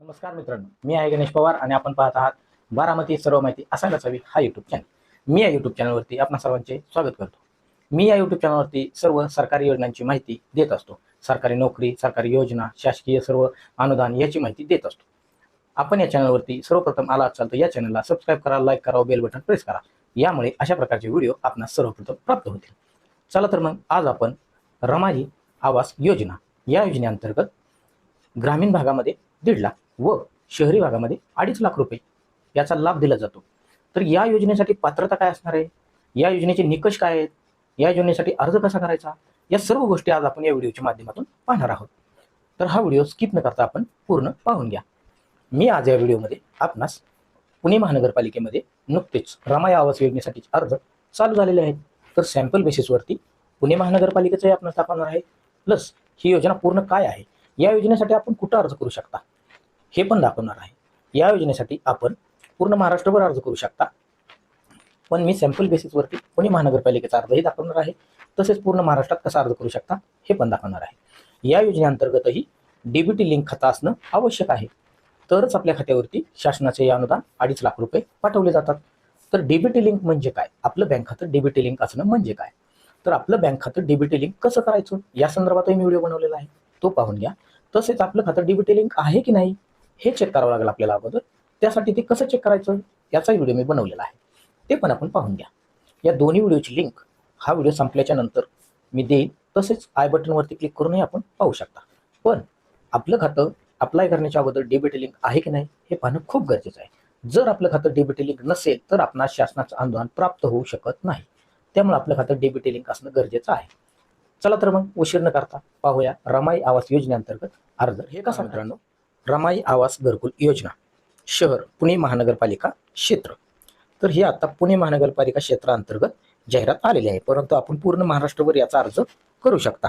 नमस्कार मित्रांनो मी आहे गणेश पवार आणि आपण पाहत आहात बारामती सर्व माहिती असायलाच हवी हा युट्यूब चॅनल मी या युट्यूब चॅनलवरती आपणा सर्वांचे स्वागत करतो. मी या युट्यूब चॅनलवरती सर्व सरकारी योजनांची माहिती देत असतो. सरकारी नोकरी सरकारी योजना शासकीय सर्व अनुदान याची माहिती देत असतो. आपण या चॅनलवरती सर्वप्रथम आला असाल तर या चॅनलला सबस्क्राईब करा लाईक करा बेल बटन प्रेस करा. यामुळे अशा प्रकारचे व्हिडिओ आपणास सर्वप्रथम प्राप्त होतील. चला तर मग आज आपण रमाई आवास योजना या योजनेअंतर्गत ग्रामीण भागामध्ये दीड लाख व शहरी भागामध्ये अडीच लाख रुपये याचा लाभ दिला जातो. तर या योजनेसाठी पात्रता काय असणार आहे? या योजनेचे निकष काय आहेत? या योजनेसाठी अर्ज कसा करायचा? या सर्व गोष्टी आज आपण या व्हिडिओच्या माध्यमातून पाहणार आहोत. तर हा व्हिडिओ स्किप न करता आपण पूर्ण पाहून घ्या. मी आज या व्हिडिओमध्ये आपणास पुणे महानगरपालिकेमध्ये नुकतेच रामाया आवास योजनेसाठीचे अर्ज चालू झालेले आहेत. तर सॅम्पल बेसिसवरती पुणे महानगरपालिकेचंही आपण दाखवणार आहे. प्लस ही योजना पूर्ण काय आहे? या योजनेसाठी आपण कुठं अर्ज करू शकता? हे पण दाखवणार आहे. या योजनेसाठी आपण पूर्ण महाराष्ट्रभर अर्ज करू शकता. पण मी सॅम्पल बेसिसवरती पुणे महानगरपालिकेचा अर्जही दाखवणार आहे. तसेच पूर्ण महाराष्ट्रात कसा अर्ज करू शकता हे पण दाखवणार आहे. या योजनेअंतर्गतही डीबीटी लिंक खाता असणं आवश्यक आहे. तरच आपल्या खात्यावरती शासनाचे हे अनुदान अडीच लाख रुपये पाठवले जातात. तर डीबीटी लिंक म्हणजे काय? आपलं बँक खातं डीबीटी लिंक असणं म्हणजे काय? तर आपलं बँक खातं डीबीटी लिंक कसं करायचं? या संदर्भातही मी व्हिडिओ बनवलेला आहे. तो पाहून घ्या. तसेच आपलं खातं डीबीटी लिंक आहे की नाही? हे चेक करावं लागेल आपल्याला अगोदर. त्यासाठी ते कसं चेक करायचं याचाही व्हिडिओ मी बनवलेला आहे. ते पण आपण पाहून घ्या. या दोन्ही व्हिडिओची लिंक हा व्हिडिओ संपल्याच्या नंतर मी देईन. तसेच आय बटनवरती क्लिक करूनही आपण पाहू शकता. पण आपलं खातं अप्लाय करण्याच्या अगोदर डेबिट लिंक आहे की नाही हे पाहणं खूप गरजेचं आहे. जर आपलं खातं डेबिट लिंक नसेल तर आपणास शासनाचं अनुदान प्राप्त होऊ शकत नाही. त्यामुळे आपलं खातं डेबिट लिंक असणं गरजेचं आहे. चला तर मग उशीर न करता पाहूया रमाई आवास योजनेअंतर्गत अर्ज. हे कसा मित्रांनो? रमाई आवास घरकुल योजना शहर पुणे महानगरपालिका क्षेत्र. तर हे आता पुणे महानगरपालिका क्षेत्राअंतर्गत जाहिरात आलेली आहे परंतु आपण पूर्ण महाराष्ट्रभर याचा अर्ज करू शकता.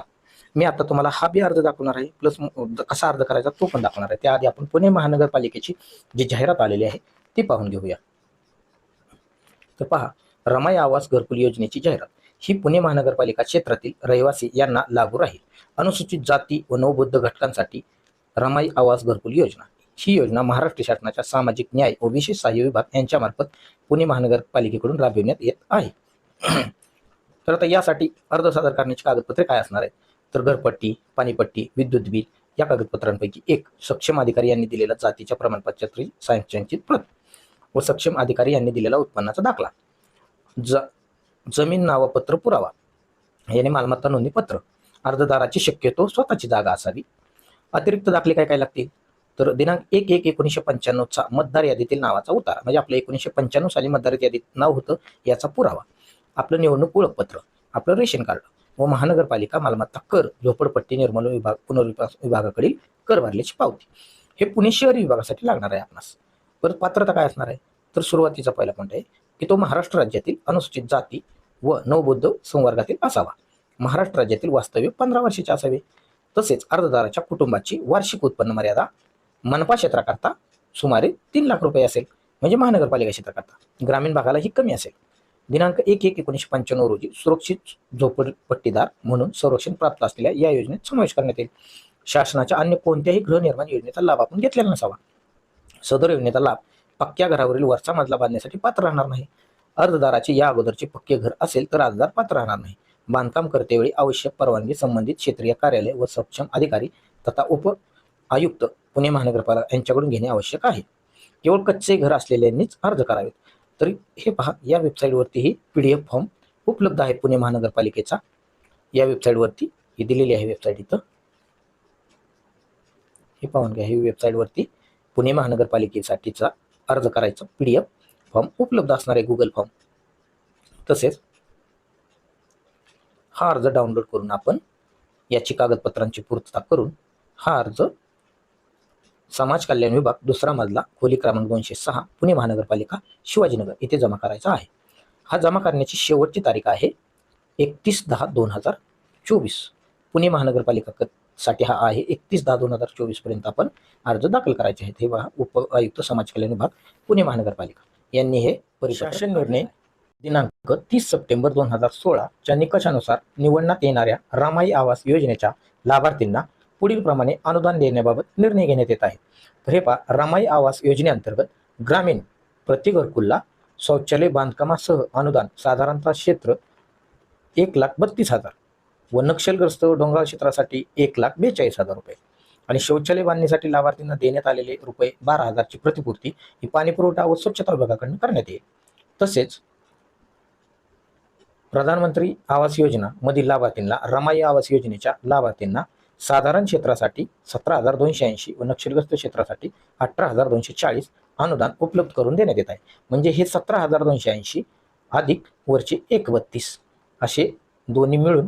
मी आता तुम्हाला हा बी अर्ज दाखवणार आहे प्लस कसा अर्ज करायचा तो पण दाखवणार आहे. त्याआधी आपण पुणे महानगरपालिकेची जी जाहिरात आलेली आहे ती पाहून घेऊया. तर पहा रमाई आवास घरकुल योजनेची जाहिरात. ही पुणे महानगरपालिका क्षेत्रातील रहिवासी यांना लागू राहील. अनुसूचित जाती व नवबुद्ध घटकांसाठी रमाई आवास घरकुल योजना. ही योजना महाराष्ट्र शासनाच्या सामाजिक न्याय व विशेष सहाय्य विभाग यांच्यामार्फत पुणे महानगरपालिकेकडून राबविण्यात येत आहे. तर आता यासाठी अर्ज सादर करण्याची कागदपत्रे काय असणार आहेत? तर घरपट्टी पाणीपट्टी विद्युत बिल या कागदपत्रांपैकी एक सक्षम अधिकारी यांनी दिलेला जातीच्या प्रमाणपत्राची सायंचित प्रत व सक्षम अधिकारी यांनी दिलेला उत्पन्नाचा दाखला. ज जमीन नावपत्र पुरावा. याने मालमत्ता नोंदणी पत्र अर्जदाराची शक्यतो स्वतःची जागा असावी. अतिरिक्त दाखले काय काय लागतील? तर दिनांक एक एक एकोणीसशे पंच्याण्णवचा मतदार यादीतील नावाचा उतारा. म्हणजे आपलं एकोणीसशे पंच्याण्णव साली मतदार यादीत नाव होतं याचा पुरावा. आपलं निवडणूक ओळखपत्र आपलं रेशन कार्ड व महानगरपालिका मालमत्ता कर झोपडपट्टी निर्मूलन विभाग पुनर्विकास विभागाकडील कर भरल्याची पावती. हे पुणे शहरी विभागासाठी लागणार आहे आपणास. परत पात्रता काय असणार आहे? तर सुरुवातीचा पहिला पॉईंट आहे की तो महाराष्ट्र राज्यातील अनुसूचित जाती व नवबौद्ध संवर्गातील असावा. महाराष्ट्र राज्यातील वास्तव्य पंधरा वर्षाचे असावे. तसेच अर्जदाराच्या कुटुंबाची वार्षिक उत्पन्न मर्यादा मनपा क्षेत्राकरता सुमारे तीन लाख रुपये असेल. म्हणजे महानगरपालिका क्षेत्राकरता. ग्रामीण भागाला ही कमी असेल. दिनांक एक एक एकोणीसशे पंच्याण्णव रोजी सुरक्षित झोपडपट्टीदार म्हणून संरक्षण प्राप्त असलेल्या या योजनेत समावेश करण्यात येईल. शासनाच्या अन्य कोणत्याही गृहनिर्माण योजनेचा लाभ आपण घेतलेला नसावा. सदर योजनेचा लाभ पक्क्या घरावरील वरचा मजला बांधण्यासाठी पात्र राहणार नाही. अर्जदाराचे या अगोदरचे पक्के घर असेल तर अर्जदार पात्र राहणार नाही. बांधकाम करतेवेळी आवश्यक परवानगी संबंधित क्षेत्रीय कार्यालय व सक्षम अधिकारी तथा उप आयुक्त पुणे महानगरपालिका यांच्याकडून घेणे आवश्यक आहे. केवळ कच्चे घर असलेल्यांनीच अर्ज करावेत. तरी हे पहा या वेबसाईटवरतीही पी डी एफ फॉर्म उपलब्ध आहे पुणे महानगरपालिकेचा. या वेबसाईटवरती ही दिलेली आहे वेबसाईट इथं. हे पाहून घ्या ही वेबसाईटवरती पुणे महानगरपालिकेसाठीचा अर्ज करायचा पी डी एफ फॉर्म उपलब्ध असणार आहे गुगल फॉर्म. तसेच हा अर्ज डाउनलोड करून आपण याची कागदपत्रांची पूर्तता करून हा अर्ज समाज कल्याण विभाग दुसरा मजला खोली क्रमांक दोनशे सहा पुणे महानगरपालिका शिवाजीनगर येथे जमा करायचा आहे. हा जमा करण्याची शेवटची तारीख आहे एकतीस दहा दोन हजार चोवीस. पुणे महानगरपालिका क- साठी हा आहे एकतीस दहा दोन हजार चोवीसपर्यंत आपण अर्ज दाखल करायचे आहेत. हे उप आयुक्त समाज कल्याण विभाग पुणे महानगरपालिका. यांनी हे परिशासन निर्णय दिनांक तीस सप्टेंबर दोन हजार सोळाच्या निकषानुसार निवडण्यात येणाऱ्या रामाई आवास योजनेच्या लाभार्थींना पुढील प्रमाणे अनुदान देण्याबाबत निर्णय घेण्यात येत आहे. तर हे पा रामाई आवास योजनेअंतर्गत ग्रामीण प्रति घरकुलला शौचालय बांधकामासह अनुदान साधारणतः क्षेत्र एक लाख बत्तीस हजार व नक्षलग्रस्त डोंगराळ क्षेत्रासाठी एक लाख बेचाळीस हजार रुपये आणि शौचालय बांधणीसाठी लाभार्थींना देण्यात आलेले रुपये बारा हजारची प्रतिपूर्ती ही पाणीपुरवठा व स्वच्छता विभागाकडून करण्यात येईल. तसेच प्रधानमंत्री आवास योजना मधील लाभार्थींना रमाई आवास योजनेच्या लाभार्थींना साधारण क्षेत्रासाठी सतरा हजार दोनशे ऐंशी व नक्षलग्रस्त क्षेत्रासाठी अठरा हजार दोनशे चाळीस अनुदान उपलब्ध करून देण्यात येत आहे. म्हणजे हे सतरा हजार दोनशे ऐंशी अधिक वरचे एक बत्तीस असे दोन्ही मिळून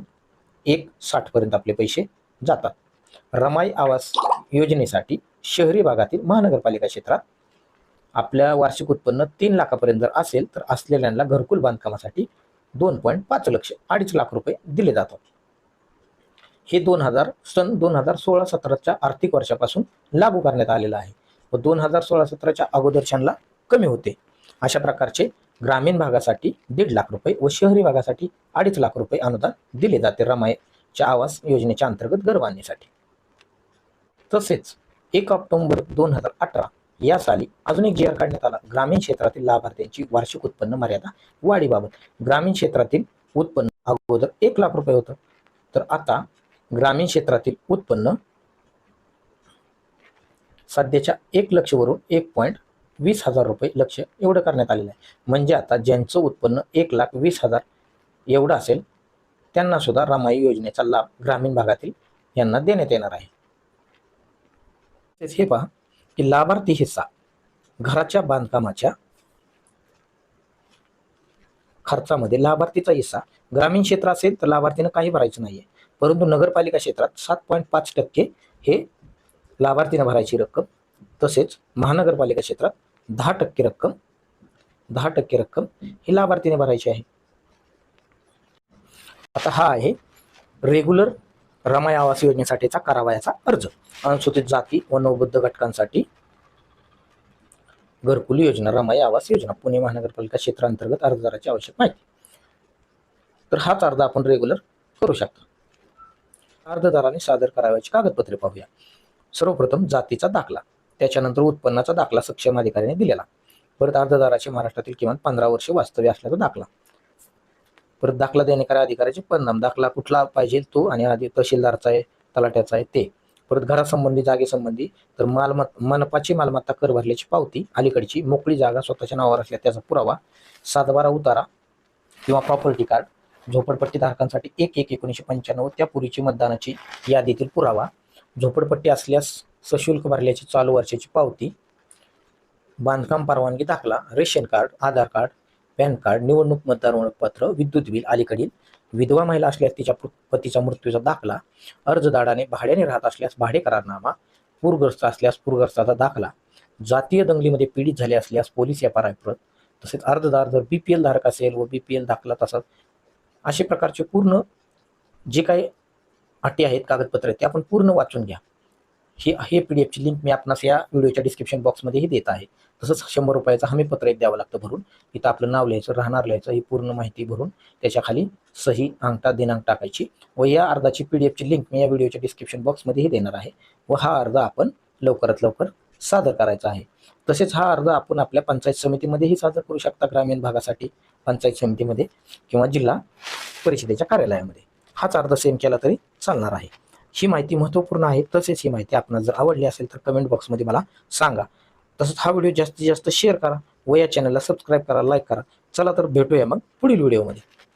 एक साठपर्यंत आपले पैसे जातात. रमाई आवास योजनेसाठी शहरी भागातील महानगरपालिका क्षेत्रात आपल्या वार्षिक उत्पन्न तीन लाखापर्यंत जर असेल तर असलेल्यांना घरकुल बांधकामासाठी दोन पॉईंट पाच लक्ष अडीच लाख रुपये दिले जातात. हे दोन हजार सन दोन हजार सोळा सतराच्या आर्थिक वर्षापासून लागू करण्यात आलेलं आहे. व दोन हजार सोळा सतराच्या अगोदरच्यांना कमी होते. अशा प्रकारचे ग्रामीण भागासाठी दीड लाख रुपये व शहरी भागासाठी अडीच लाख रुपये अनुदान दिले जाते रमायच्या आवास योजनेच्या अंतर्गत घर बांधणीसाठी तसेच एक ऑक्टोबर दोन हजार अठरा या साली अजून एक जी आर काढण्यात आला. ग्रामीण क्षेत्रातील लाभार्थ्यांची वार्षिक उत्पन्न मर्यादा वाढीबाबत. ग्रामीण क्षेत्रातील उत्पन्न अगोदर एक लाख रुपये होतं. तर आता ग्रामीण क्षेत्रातील उत्पन्न सध्याच्या एक लक्षवरून एक पॉईंट वीस हजार रुपये लक्ष एवढं करण्यात आलेलं आहे. म्हणजे आता ज्यांचं उत्पन्न एक लाख वीस हजार एवढं असेल त्यांना सुद्धा रमाई योजनेचा लाभ ग्रामीण भागातील यांना देण्यात येणार आहे. हे पहा. की लाभार्थी हिस्सा घराच्या बांधकामाच्या खर्चामध्ये लाभार्थीचा हिस्सा. ग्रामीण क्षेत्र असेल तर लाभार्थीनं काही भरायचं नाहीये. परंतु नगरपालिका क्षेत्रात सात पॉईंट पाच टक्के हे लाभार्थीनं भरायची रक्कम तसेच महानगरपालिका क्षेत्रात दहा टक्के रक्कम दहा टक्के रक्कम ही लाभार्थीने भरायची आहे. आता हा आहे रेग्युलर रमाई आवास योजनेसाठीचा करावयाचा अर्ज. अनुसूचित जाती व नवबद्ध घटकांसाठी घरकुल योजना रमाई आवास योजना पुणे महानगरपालिका क्षेत्रांतर्गत अर्जदाराची आवश्यक माहिती. तर हाच अर्ज आपण रेग्युलर करू शकतो. अर्जदाराने सादर करावयाची कागदपत्रे पाहूया. सर्वप्रथम जातीचा दाखला. त्याच्यानंतर उत्पन्नाचा दाखला सक्षम अधिकाऱ्याने दिलेला. परत अर्जदाराचे महाराष्ट्रातील किमान पंधरा वर्ष वास्तव्य असल्याचा दाखला. परत दाखला देण्याकरा अधिकाऱ्याचे परिणाम दाखला कुठला पाहिजे तो आणि आधी तहसीलदारचा आहे तलाट्याचा आहे ते. परत घरासंबंधी जागेसंबंधी तर मालमत्ता मनपाची मालमत्ता कर भरल्याची पावती अलीकडची मोकळी जागा स्वतःच्या नावावर असल्या त्याचा पुरावा सातबारा उतारा किंवा प्रॉपर्टी कार्ड झोपडपट्टी धारकांसाठी एक एक एकोणीसशे पंच्याण्णव त्यापूर्वीची मतदानाची यादीतील पुरावा झोपडपट्टी असल्यास सशुल्क भरल्याची चालू वर्षाची पावती बांधकाम परवानगी दाखला ration card Aadhaar card PAN card निवडणूक मतदार ओळखपत्र विद्युत बिल अलीकडील विधवा महिला असल्यास तिच्या पु- पतीचा मृत्यूचा दाखला अर्जदाराने भाड्याने राहत असल्यास भाडे करारनामा पूरग्रस्त असल्यास पूरग्रस्ताचा दाखला जातीय दंगलीमध्ये पीडित झाले असल्यास पोलीस या प्रत तसेच अर्जदार जर बी पी एल धारक असेल व बी पी एल दाखला तसाच अशा प्रकारचे पूर्ण जे काही अटी आहेत कागदपत्र आहेत ते आपण पूर्ण वाचून घ्या. ही हे पी डी एफची लिंक मी आपणास या व्हिडिओच्या डिस्क्रिप्शन बॉक्समध्येही देत आहे. तसंच शंभर रुपयाचा हमी पत्र एक द्यावं लागतं भरून. इथं आपलं नाव लिहायचं राहणार लिहायचं ही पूर्ण माहिती भरून त्याच्याखाली सही अंगठा दिनांक टाकायची. व या अर्जाची पी डी एफची लिंक मी या व्हिडिओच्या डिस्क्रिप्शन बॉक्समध्येही देणार आहे. व हा अर्ज आपण लवकरात लवकर सादर करायचा आहे. तसेच हा अर्ज आपण आपल्या पंचायत समितीमध्येही सादर करू शकता ग्रामीण भागासाठी पंचायत समितीमध्ये किंवा जिल्हा परिषदेच्या कार्यालयामध्ये. हाच अर्ज सेम केला तरी चालणार आहे. ही माहिती महत्त्वपूर्ण आहे तसेच ही माहिती आपल्याला जर आवडली असेल तर कमेंट बॉक्समध्ये मला सांगा. तसंच हा व्हिडिओ जास्तीत जास्त शेअर करा व या चॅनलला सबस्क्राईब करा लाईक करा. चला तर भेटूया मग पुढील व्हिडिओमध्ये